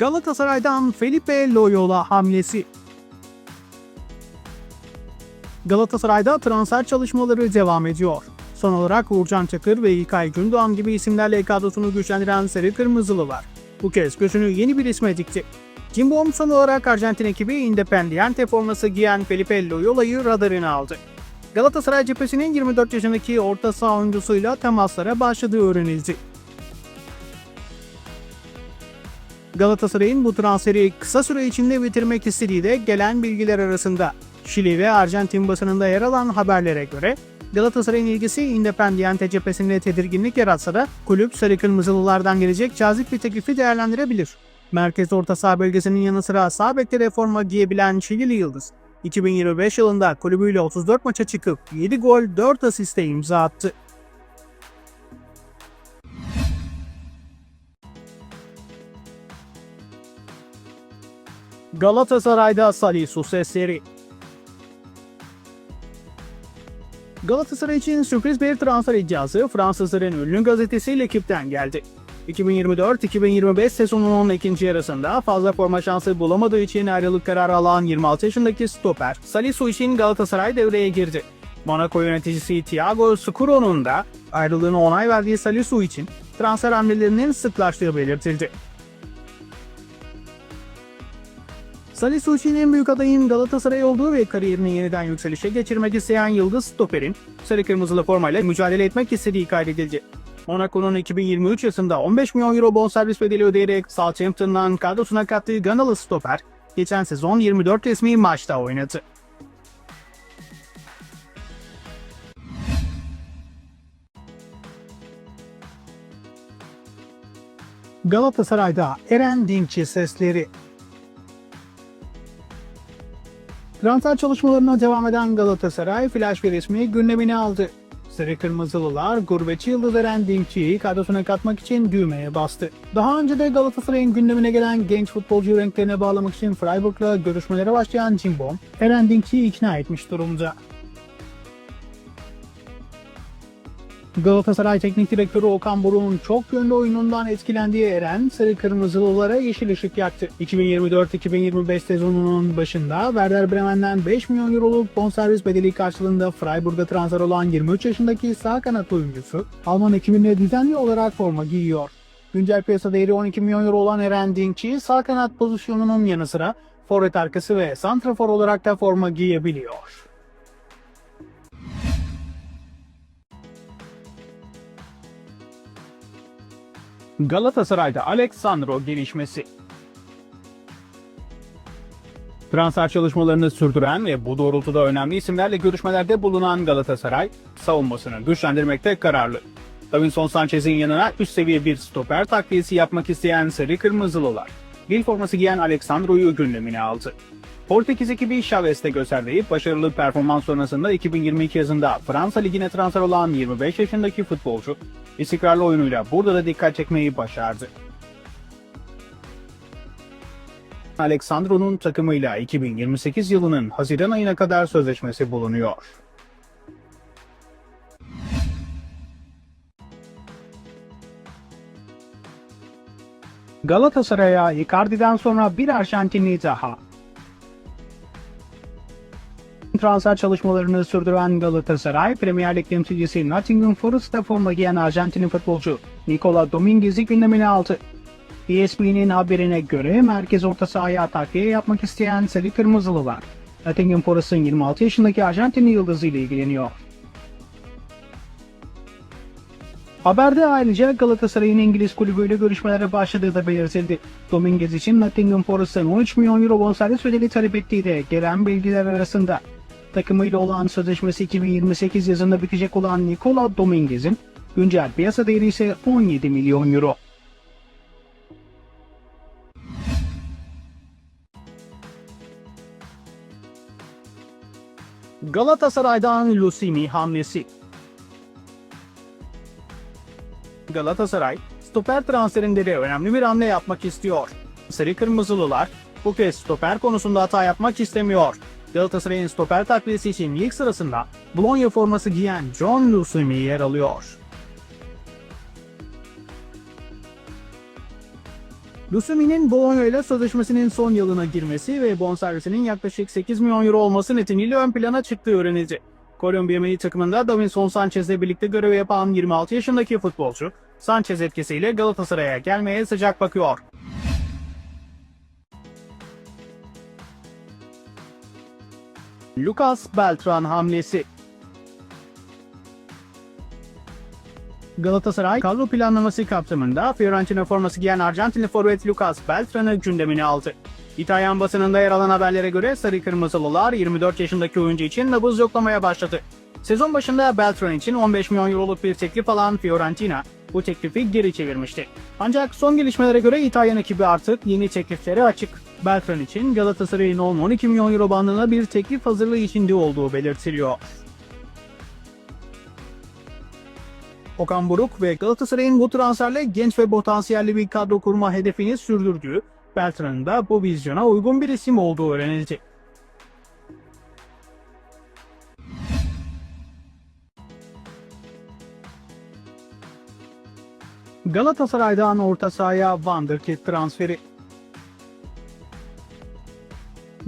Galatasaray'dan Felipe Loyola hamlesi. Galatasaray'da transfer çalışmaları devam ediyor. Son olarak Uğurcan Çakır ve İlkay Gündoğan gibi isimlerle kadrosunu güçlendiren Sarı Kırmızılı var. Bu kez gözünü yeni bir isme dikti. Cimbom son olarak Arjantin ekibi Independiente forması giyen Felipe Loyola'yı radarına aldı. Galatasaray cephesinin 24 yaşındaki orta saha oyuncusuyla temaslara başladığı öğrenildi. Galatasaray'ın bu transferi kısa süre içinde bitirmek istediği de gelen bilgiler arasında. Şili ve Arjantin basınında yer alan haberlere göre Galatasaray'ın ilgisi Independiente cephesinde tedirginlik yaratsa da kulüp sarı kırmızılılardan gelecek cazip bir teklifi değerlendirebilir. Merkez orta saha bölgesinin yanı sıra sağ bekte de forma giyebilen Şilili Yıldız, 2025 yılında kulübüyle 34 maça çıkıp 7 gol 4 asiste imza attı. Galatasaray'da Salisu sesleri. Galatasaray için sürpriz bir transfer iddiası Fransızların ünlü gazetesi L'Equipe'den geldi. 2024-2025 sezonunun ikinci yarısında fazla forma şansı bulamadığı için ayrılık kararı alan 26 yaşındaki stoper Salisu için Galatasaray devreye girdi. Monaco yöneticisi Thiago Scuro'nun da ayrılığına onay verdiği Salisu için transfer hamlelerinin sıklaştığı belirtildi. Salisu için en büyük adayın Galatasaray olduğu ve kariyerini yeniden yükselişe geçirmek isteyen Yıldız Stoper'in sarı kırmızılı formayla mücadele etmek istediği kaydedildi. Monaco'nun 2023 yılında 15 milyon euro bonservis bedeli ödeyerek Southampton'dan kadrosuna kattığı Ganalı stoper, geçen sezon 24 resmi maçta oynadı. Galatasaray'da Eren Dinkçi sesleri Transfer çalışmalarına devam eden Galatasaray flash bir ismi gündemine aldı. Sarı Kırmızılılar gurbetçi yıldız Eren Dinkçi'yi kadrosuna katmak için düğmeye bastı. Daha önce de Galatasaray'ın gündemine gelen genç futbolcu renklerine bağlamak için Freiburg'la görüşmelere başlayan Cimbom, Eren Dinkçi'yi ikna etmiş durumda. Galatasaray Teknik Direktörü Okan Buruk'un çok yönlü oyunundan etkilendiği Eren, Sarı Kırmızılılara yeşil ışık yaktı. 2024-2025 sezonunun başında Werder Bremen'den 5 milyon euroluk bonservis bedeli karşılığında Freiburg'a transfer olan 23 yaşındaki sağ kanat oyuncusu, Alman ekibinde düzenli olarak forma giyiyor. Güncel piyasa değeri 12 milyon euro olan Eren Dinkçi, sağ kanat pozisyonunun yanı sıra forvet arkası ve santrafor olarak da forma giyebiliyor. Galatasaray'da Alexandro gelişmesi. Transfer çalışmalarını sürdüren ve bu doğrultuda önemli isimlerle görüşmelerde bulunan Galatasaray, savunmasını güçlendirmekte kararlı. Davinson Sanchez'in yanına üst seviye bir stoper takviyesi yapmak isteyen Sarı Kırmızılılar, Lille forması giyen Alexandro'yu gündemine aldı. Portekiz ekibi Chavez'te gösterdiği başarılı performans sonrasında 2022 yazında Fransa Ligi'ne transfer olan 25 yaşındaki futbolcu, istikrarlı oyunuyla burada da dikkat çekmeyi başardı. Alexandro'nun takımıyla 2028 yılının Haziran ayına kadar sözleşmesi bulunuyor. Galatasaray'a Icardi'den sonra bir Arjantinli daha. Transfer çalışmalarını sürdüren Galatasaray, Premier Lig temsilcisi Nottingham Forest'ta forma giyen Arjantinli futbolcu Nicola Dominguez'i gündemine aldı. ESPN'in haberine göre merkez orta sahaya takviye yapmak isteyen Sarı Kırmızılılar, Nottingham Forest'ın 26 yaşındaki Arjantinli yıldızı ile ilgileniyor. Haberde ayrıca Galatasaray'ın İngiliz kulübüyle görüşmelere başladığı da belirtildi. Dominguez için Nottingham Forest'ın 13 milyon euro bonservis bedeli talep ettiği de gelen bilgiler arasında. Takımıyla olan sözleşmesi 2028 yazında bitecek olan Nicola Dominguez'in güncel piyasa değeri ise 17 milyon euro. Galatasaray'dan Lusimi hamlesi Galatasaray, stoper transferinde de önemli bir hamle yapmak istiyor. Sarı Kırmızılılar bu kez stoper konusunda hata yapmak istemiyor. Galatasaray'ın stoper takviyesi için ilk sırasında Bologna forması giyen John Lusumi yer alıyor. Lusumi'nin Bologna ile sözleşmesinin son yılına girmesi ve bonservisinin yaklaşık 8 milyon euro olması nedeniyle ön plana çıktığı öğrenildi. Kolombiya milli takımında Davinson Sanchez'le birlikte görev yapan 26 yaşındaki futbolcu, Sanchez etkisiyle Galatasaray'a gelmeye sıcak bakıyor. Lucas Beltran hamlesi Galatasaray kadro planlaması kapsamında Fiorentina forması giyen Arjantinli forvet Lucas Beltran'ı gündemine aldı. İtalyan basınında yer alan haberlere göre Sarı Kırmızılılar 24 yaşındaki oyuncu için nabız yoklamaya başladı. Sezon başında Beltran için 15 milyon euroluk bir teklif alan Fiorentina bu teklifi geri çevirmişti. Ancak son gelişmelere göre İtalyan ekibi artık yeni tekliflere açık. Beltran için Galatasaray'ın 10-12 milyon euro bandında bir teklif hazırlığı içinde olduğu belirtiliyor. Okan Buruk ve Galatasaray'ın bu transferle genç ve potansiyelli bir kadro kurma hedefini sürdürdüğü, Beltran'ın da bu vizyona uygun bir isim olduğu öğrenildi. Galatasaray'dan orta sahaya Wonderkid transferi.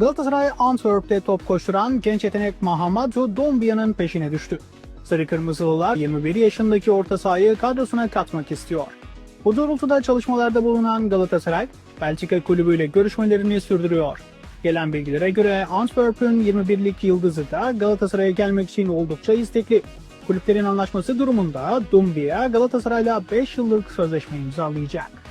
Galatasaray Antwerp'te top koşturan genç yetenek Mahamadou Dombia'nın peşine düştü. Sarı Kırmızılılar 21 yaşındaki orta sahayı kadrosuna katmak istiyor. Bu doğrultuda çalışmalarda bulunan Galatasaray, Belçika kulübüyle görüşmelerini sürdürüyor. Gelen bilgilere göre Antwerp'ün 21'lik yıldızı da Galatasaray'a gelmek için oldukça istekli. Kulüplerin anlaşması durumunda Dumbia Galatasaray'la 5 yıllık sözleşme imzalayacak.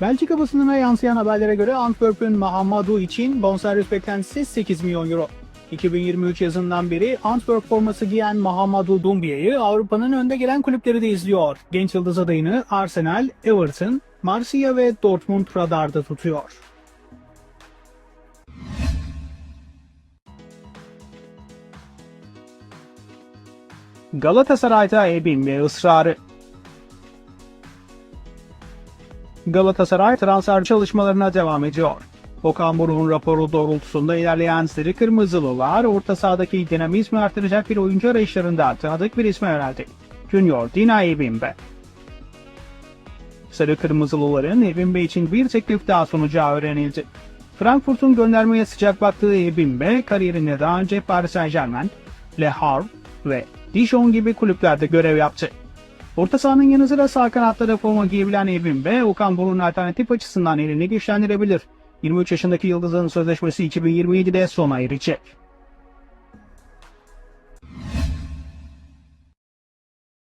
Belçika basınına yansıyan haberlere göre Antwerp'ün Mahamadou için bonservis beklentisi 8 milyon euro. 2023 yazından beri Antwerp forması giyen Mahamadou Dumbia'yı Avrupa'nın önde gelen kulüpleri de izliyor. Genç yıldız adayını Arsenal, Everton, Marsilya ve Dortmund radarda tutuyor. Galatasaray'da Ebin ve ısrarı Galatasaray transfer çalışmalarına devam ediyor. Okan Buruk'un raporu doğrultusunda ilerleyen Sarı Kırmızılılar orta sahadaki dinamizmi artıracak bir oyuncu arayışlarında tanıdık bir isme yöneldi. Junior Dina Ebimbe. Sarı Kırmızılıların Ebimbe için bir teklif daha sunacağı öğrenildi. Frankfurt'un göndermeye sıcak baktığı Ebimbe kariyerinde daha önce Paris Saint Germain, Le Havre ve Dijon gibi kulüplerde görev yaptı. Orta sahanın yanı sıra sağ kanatta da forma giyebilen Ebimbe, Okan Buruk'un alternatif açısından elini güçlendirebilir. 23 yaşındaki Yıldız'ın sözleşmesi 2027'de sona erecek.